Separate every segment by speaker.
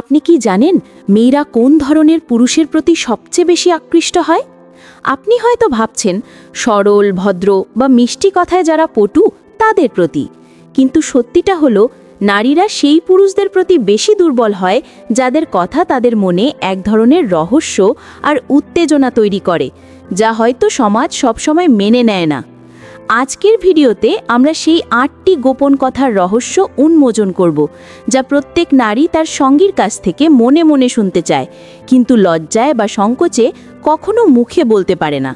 Speaker 1: আপনি কি জানেন মেয়েরা কোন ধরনের পুরুষের প্রতি সবচেয়ে বেশি আকৃষ্ট হয়? আপনি হয়তো ভাবছেন, সরল, ভদ্র বা মিষ্টি কথায় যারা পটু, তাদের প্রতি। কিন্তু সত্যিটা হলো, নারীরা সেই পুরুষদের প্রতি বেশি দুর্বল হয়, যাদের কথা তাদের মনে এক ধরনের রহস্য আর উত্তেজনা তৈরি করে, যা হয়তো সমাজ সবসময় মেনে নেয় না। আজকের ভিডিওতে আমরা সেই আটটি গোপন কথার রহস্য উন্মোচন করব, যা প্রত্যেক নারী তার সঙ্গীর কাছ থেকে মনে মনে শুনতে চায়, কিন্তু লজ্জায় বা সংকোচে কখনো মুখে বলতে পারে না।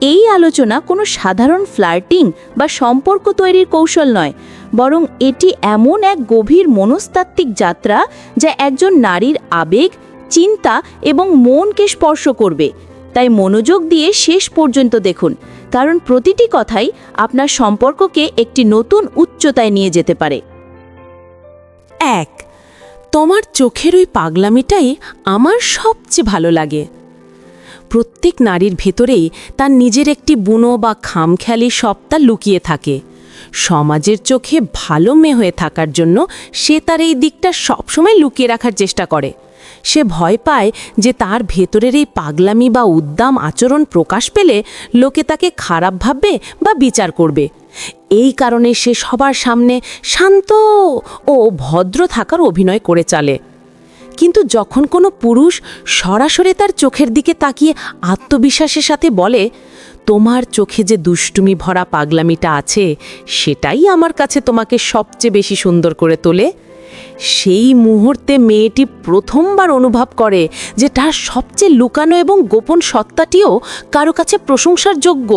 Speaker 1: এই আলোচনা কোনো সাধারণ ফ্লার্টিং বা সম্পর্ক তৈরির কৌশল নয়, বরং এটি এমন এক গভীর মনস্তাত্ত্বিক যাত্রা যা একজন নারীর আবেগ, চিন্তা এবং মনকে স্পর্শ করবে। তাই মনোযোগ দিয়ে শেষ পর্যন্ত দেখুন। কারণ প্রতিটি কথাই আপনার সম্পর্ককে একটি নতুন উচ্চতায় নিয়ে যেতে পারে।
Speaker 2: এক, তোমার চোখের ওই পাগলামিটাই আমার সবচেয়ে ভালো লাগে। প্রত্যেক নারীর ভেতরেই তার নিজের একটি বুনো বা খামখেয়ালি সত্তা লুকিয়ে থাকে। সমাজের চোখে ভালো মেয়ে হয়ে থাকার জন্য সে তার এই দিকটা সবসময় লুকিয়ে রাখার চেষ্টা করে। সে ভয় পায় যে তার ভেতরের এই পাগলামি বা উদ্দাম আচরণ প্রকাশ পেলে লোকে তাকে খারাপ ভাববে বা বিচার করবে। এই কারণে সে সবার সামনে শান্ত ও ভদ্র থাকার অভিনয় করে চালে। কিন্তু যখন কোনো পুরুষ সরাসরি তার চোখের দিকে তাকিয়ে আত্মবিশ্বাসের সাথে বলে তোমার চোখে যে দুষ্টুমি ভরা পাগলামিটা আছে, সেটাই আমার কাছে তোমাকে সবচেয়ে বেশি সুন্দর করে তোলে। সেই মুহূর্তে মেয়েটি প্রথমবার অনুভব করে যে তার সবচেয়ে লুকানো এবং গোপন সত্তাটিও কারও কাছে প্রশংসার যোগ্য।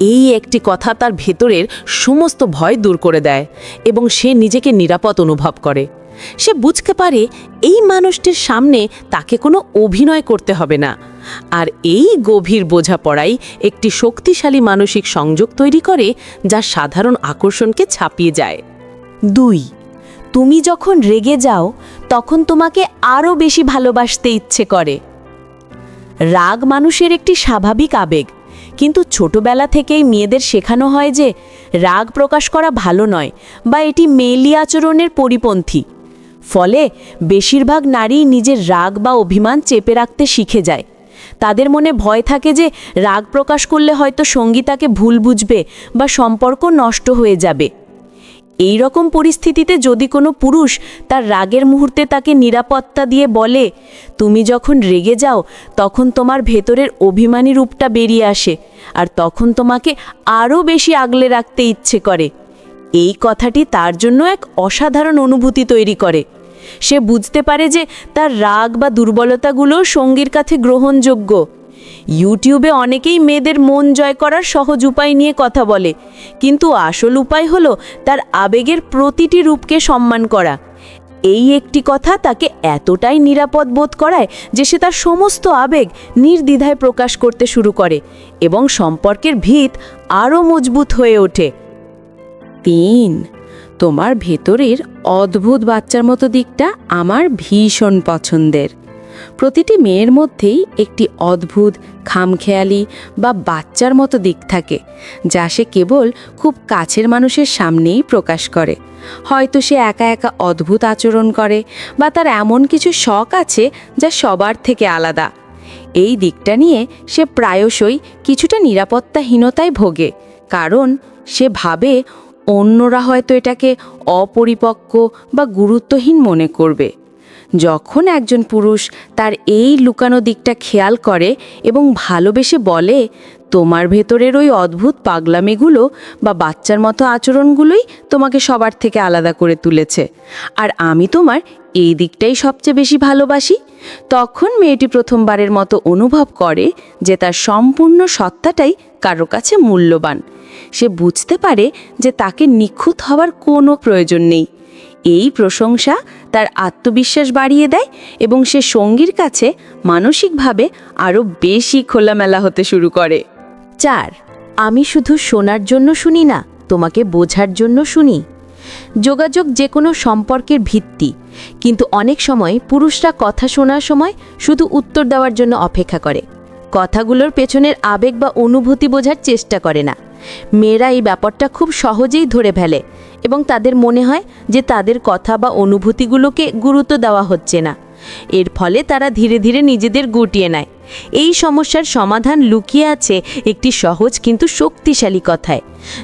Speaker 2: এই একটি কথা তার ভেতরের সমস্ত ভয় দূর করে দেয় এবং সে নিজেকে নিরাপদ অনুভব করে। সে বুঝতে পারে এই মানুষটির সামনে তাকে কোনো অভিনয় করতে হবে না। আর এই গভীর বোঝাপড়াই একটি শক্তিশালী মানসিক সংযোগ তৈরি করে যা সাধারণ আকর্ষণকে ছাপিয়ে যায়।
Speaker 1: দুই, তুমি যখন রেগে যাও, তখন তোমাকে আরও বেশি ভালোবাসতে ইচ্ছে করে। রাগ মানুষের একটি স্বাভাবিক আবেগ, কিন্তু ছোটবেলা থেকেই মেয়েদের শেখানো হয় যে রাগ প্রকাশ করা ভালো নয় বা এটি মেলি আচরণের পরিপন্থী। ফলে বেশিরভাগ নারী নিজের রাগ বা অভিমান চেপে রাখতে শিখে যায়। তাদের মনে ভয় থাকে যে রাগ প্রকাশ করলে হয়তো সঙ্গী তাকে ভুল বুঝবে বা সম্পর্ক নষ্ট হয়ে যাবে। এই রকম পরিস্থিতিতে যদি কোনো পুরুষ তার রাগের মুহূর্তে তাকে নিরাপত্তা দিয়ে বলে, তুমি যখন রেগে যাও, তখন তোমার ভেতরের অভিমানী রূপটা বেরিয়ে আসে আর তখন তোমাকে আরও বেশি আগলে রাখতে ইচ্ছে করে। এই কথাটি তার জন্য এক অসাধারণ অনুভূতি তৈরি করে। সে বুঝতে পারে যে তার রাগ বা দুর্বলতাগুলো সঙ্গীর কাছে গ্রহণযোগ্য। ইউটিউবে অনেকেই মেয়েদের মন জয় করার সহজ উপায় নিয়ে কথা বলে, কিন্তু আসল উপায় হলো তার আবেগের প্রতিটি রূপকে সম্মান করা। এই একটি কথা তাকে এতটাই নিরাপদ বোধ করায় যে সে তার সমস্ত আবেগ নির্দ্বিধায় প্রকাশ করতে শুরু করে এবং সম্পর্কের ভিত আরও মজবুত হয়ে ওঠে। তিন তোমার ভেতরের অদ্ভুত বাচ্চার মতো দিকটা আমার ভীষণ পছন্দের। প্রতিটি মেয়ের মধ্যেই একটি অদ্ভুত, খামখেয়ালি বা বাচ্চার মতো দিক থাকে, যা সে কেবল খুব কাছের মানুষের সামনেই প্রকাশ করে। হয়তো সে একা একা অদ্ভুত আচরণ করে বা তার এমন কিছু শখ আছে যা সবার থেকে আলাদা। এই দিকটা নিয়ে সে প্রায়শই কিছুটা নিরাপত্তাহীনতায় ভোগে, কারণ সে ভাবে অন্যরা হয়তো এটাকে অপরিপক্ক বা গুরুত্বহীন মনে করবে। যখন একজন পুরুষ তার এই লুকানো দিকটা খেয়াল করে এবং ভালোবেসে বলে, তোমার ভেতরের ওই অদ্ভুত পাগলামিগুলো বা বাচ্চার মতো আচরণগুলোই তোমাকে সবার থেকে আলাদা করে তুলেছে। আর আমি তোমার এই দিকটাই সবচেয়ে বেশি ভালোবাসি। তখন মেয়েটি প্রথমবারের মতো অনুভব করে যে তার সম্পূর্ণ সত্তাটাই কারও কাছে মূল্যবান। সে বুঝতে পারে যে তাকে নিখুঁত হওয়ার কোনো প্রয়োজন নেই। এই প্রশংসা তার আত্মবিশ্বাস বাড়িয়ে দেয় এবং সে সঙ্গীর কাছে মানসিকভাবে আরও বেশি খোলামেলা হতে শুরু করে। চার, আমি শুধু শোনার জন্য শুনি না, তোমাকে বোঝার জন্য শুনি। যোগাযোগ যে কোনো সম্পর্কের ভিত্তি, কিন্তু অনেক সময় পুরুষরা কথা শোনার সময় শুধু উত্তর দেওয়ার জন্য অপেক্ষা করে। কথাগুলোর পেছনের আবেগ বা অনুভূতি বোঝার চেষ্টা করে না। মেয়েরা এই ব্যাপারটা খুব সহজেই ধরে ফেলে এবং তাদের মনে হয় যে তাদের কথা বা অনুভূতিগুলোকে গুরুত্ব দেওয়া হচ্ছে না। এর ফলে তারা ধীরে ধীরে নিজেদের গুটিয়ে নেয়। এই সমস্যার সমাধান লুকিয়ে আছে একটি সহজ কিন্তু শক্তিশালী কথায়।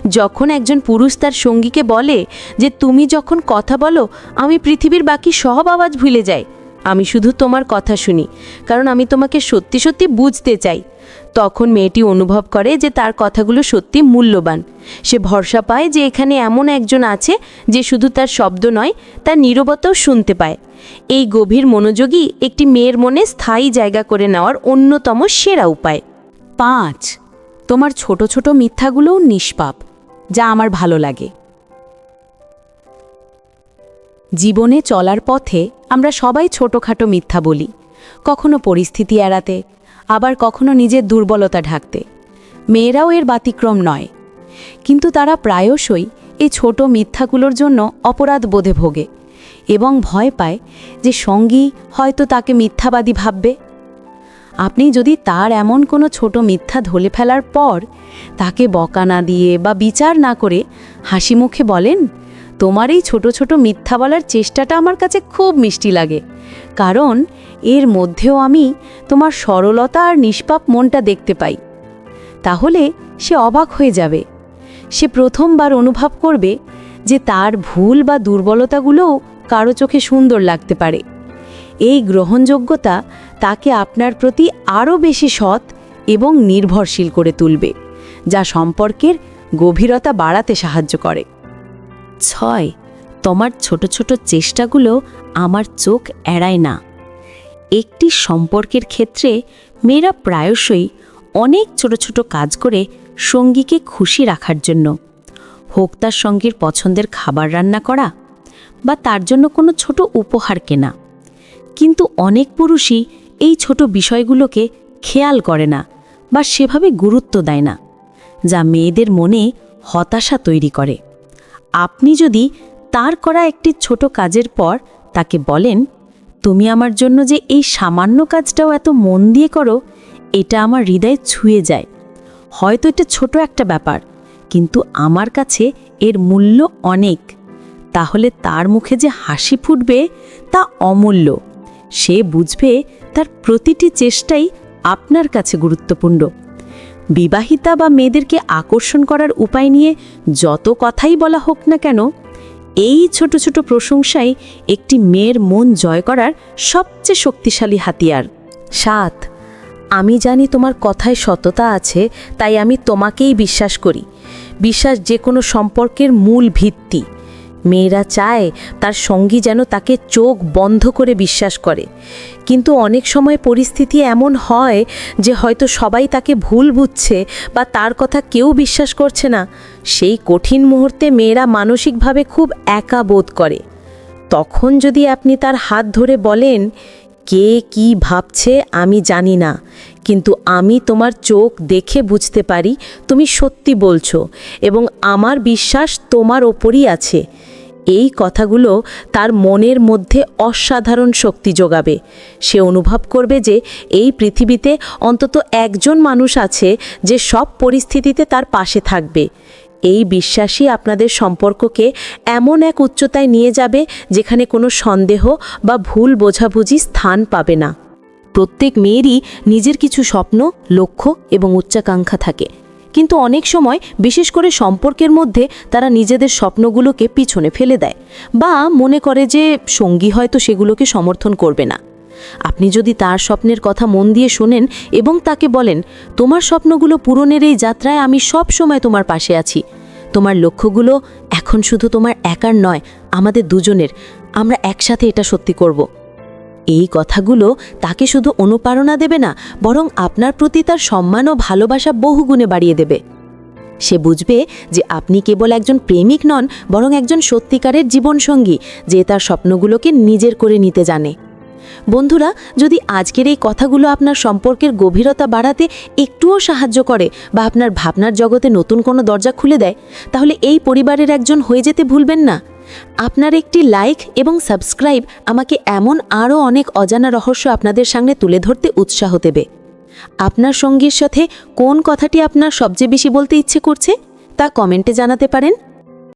Speaker 1: যখন একজন পুরুষ তার সঙ্গীকে বলে যে, তুমি যখন কথা বলো, আমি পৃথিবীর বাকি সব আওয়াজ ভুলে যাই। আমি শুধু তোমার কথা শুনি, কারণ আমি তোমাকে সত্যি সত্যি বুঝতে চাই। তখন মেয়েটি অনুভব করে যে তার কথাগুলো সত্যি মূল্যবান। সে ভরসা পায় যে এখানে এমন একজন আছে যে শুধু তার শব্দ নয়, তার নীরবতাও শুনতে পায়। এই গভীর মনোযোগই একটি মেয়ের মনে স্থায়ী জায়গা করে নেওয়ার অন্যতম সেরা উপায়।
Speaker 2: পাঁচ, তোমার ছোট ছোট মিথ্যাগুলোও নিষ্পাপ, যা আমার ভালো লাগে। জীবনে চলার পথে আমরা সবাই ছোটোখাটো মিথ্যা বলি, কখনো পরিস্থিতি এড়াতে, আবার কখনো নিজের দুর্বলতা ঢাকতে। মেয়েরাও এর ব্যতিক্রম নয়, কিন্তু তারা প্রায়শই এই ছোট মিথ্যাগুলোর জন্য অপরাধ বোধে ভোগে এবং ভয় পায় যে সঙ্গী হয়তো তাকে মিথ্যাবাদী ভাববে। আপনি যদি তার এমন কোনো ছোট মিথ্যা ধলে ফেলার পর তাকে বকা না দিয়ে বা বিচার না করে হাসি মুখে বলেন তোমার এই ছোট ছোট মিথ্যা বলার চেষ্টাটা আমার কাছে খুব মিষ্টি লাগে। কারণ এর মধ্যেও আমি তোমার সরলতা আর নিষ্পাপ মনটা দেখতে পাই। তাহলে সে অবাক হয়ে যাবে। সে প্রথমবার অনুভব করবে যে তার ভুল বা দুর্বলতাগুলোও কারও চোখে সুন্দর লাগতে পারে। এই গ্রহণযোগ্যতা তাকে আপনার প্রতি আরও বেশি সৎ এবং নির্ভরশীল করে তুলবে, যা সম্পর্কের গভীরতা বাড়াতে সাহায্য করে। ছয়। তোমার ছোট ছোট চেষ্টাগুলো আমার চোখ এড়ায় না। একটি সম্পর্কের ক্ষেত্রে মেয়েরা প্রায়শই অনেক ছোট ছোট কাজ করে সঙ্গীকে খুশি রাখার জন্য। হোক তার সঙ্গীর পছন্দের খাবার রান্না করা বা তার জন্য কোনো ছোট উপহার কেনা। কিন্তু অনেক পুরুষই এই ছোট বিষয়গুলোকে খেয়াল করে না বা সেভাবে গুরুত্ব দেয় না, যা মেয়েদের মনে হতাশা তৈরি করে। আপনি যদি তার করা একটি ছোট কাজের পর তাকে বলেন, তুমি আমার জন্য যে এই সামান্য কাজটাও এত মন দিয়ে করো, এটা আমার হৃদয়ে ছুঁয়ে যায়। হয়তো এটা ছোট একটা ব্যাপার, কিন্তু আমার কাছে এর মূল্য অনেক। তাহলে তার মুখে যে হাসি ফুটবে তা অমূল্য। সে বুঝবে তার প্রতিটি চেষ্টাই আপনার কাছে গুরুত্বপূর্ণ। বিবাহিতা বা মেয়েদেরকে আকর্ষণ করার উপায় নিয়ে যত কথাই বলা হোক না কেন, এই ছোট ছোট প্রশংসাই একটি মেয়ের মন জয় করার সবচেয়ে শক্তিশালী হাতিয়ার। সাত, আমি জানি তোমার কথায় সততা আছে, তাই আমি তোমাকেই বিশ্বাস করি। বিশ্বাস যে কোনো সম্পর্কের মূল ভিত্তি। মেয়েরা চায় তার সঙ্গী যেন তাকে চোখ বন্ধ করে বিশ্বাস করে। কিন্তু অনেক সময় পরিস্থিতি এমন হয় যে হয়তো সবাই তাকে ভুল বুঝছে বা তার কথা কেউ বিশ্বাস করছে না। সেই কঠিন মুহূর্তে মেয়েরা মানসিকভাবে খুব একা বোধ করে। তখন যদি আপনি তার হাত ধরে বলেন, কে কি ভাবছে আমি জানি না, কিন্তু আমি তোমার চোখ দেখে বুঝতে পারি, তুমি সত্যি বলছো এবং আমার বিশ্বাস তোমার ওপরই আছে। এই কথাগুলো তার মনের মধ্যে অসাধারণ শক্তি যোগাবে। সে অনুভব করবে যে এই পৃথিবীতে অন্তত একজন মানুষ আছে যে সব পরিস্থিতিতে তার পাশে থাকবে। এই বিশ্বাসই আপনাদের সম্পর্ককে এমন এক উচ্চতায় নিয়ে যাবে যেখানে কোনো সন্দেহ বা ভুল বোঝাবুঝি স্থান পাবে না। প্রত্যেক মেয়েরই নিজের কিছু স্বপ্ন, লক্ষ্য এবং উচ্চাকাঙ্ক্ষা থাকে। কিন্তু অনেক সময়, বিশেষ করে সম্পর্কের মধ্যে, তারা নিজেদের স্বপ্নগুলোকে পিছনে ফেলে দেয় বা মনে করে যে সঙ্গী হয়তো সেগুলোকে সমর্থন করবে না। আপনি যদি তার স্বপ্নের কথা মন দিয়ে শোনেন এবং তাকে বলেন, তোমার স্বপ্নগুলো পূরণের এই যাত্রায় আমি সব সময় তোমার পাশে আছি। তোমার লক্ষ্যগুলো এখন শুধু তোমার একার নয়, আমাদের দুজনের। আমরা একসাথে এটা সত্যি করব। এই কথাগুলো তাকে শুধু অনুপ্রেরণা দেবে না, বরং আপনার প্রতি তার সম্মান ও ভালোবাসা বহুগুণে বাড়িয়ে দেবে। সে বুঝবে যে আপনি কেবল একজন প্রেমিক নন, বরং একজন সত্যিকারের জীবনসঙ্গী, যে তার স্বপ্নগুলোকে নিজের করে নিতে জানে। বন্ধুরা, যদি আজকের এই কথাগুলো আপনার সম্পর্কের গভীরতা বাড়াতে একটুও সাহায্য করে বা আপনার ভাবনার জগতে নতুন কোনো দরজা খুলে দেয়, তাহলে এই পরিবারের একজন হয়ে যেতে ভুলবেন না। আপনার একটি লাইক এবং সাবস্ক্রাইব আমাকে এমন আরও অনেক অজানা রহস্য আপনাদের সামনে তুলে ধরতে উৎসাহ দেবে। আপনার সঙ্গীর সাথে কোন কথাটি আপনার সবচেয়ে বেশি বলতে ইচ্ছে করছে
Speaker 1: তা কমেন্টে জানাতে পারেন।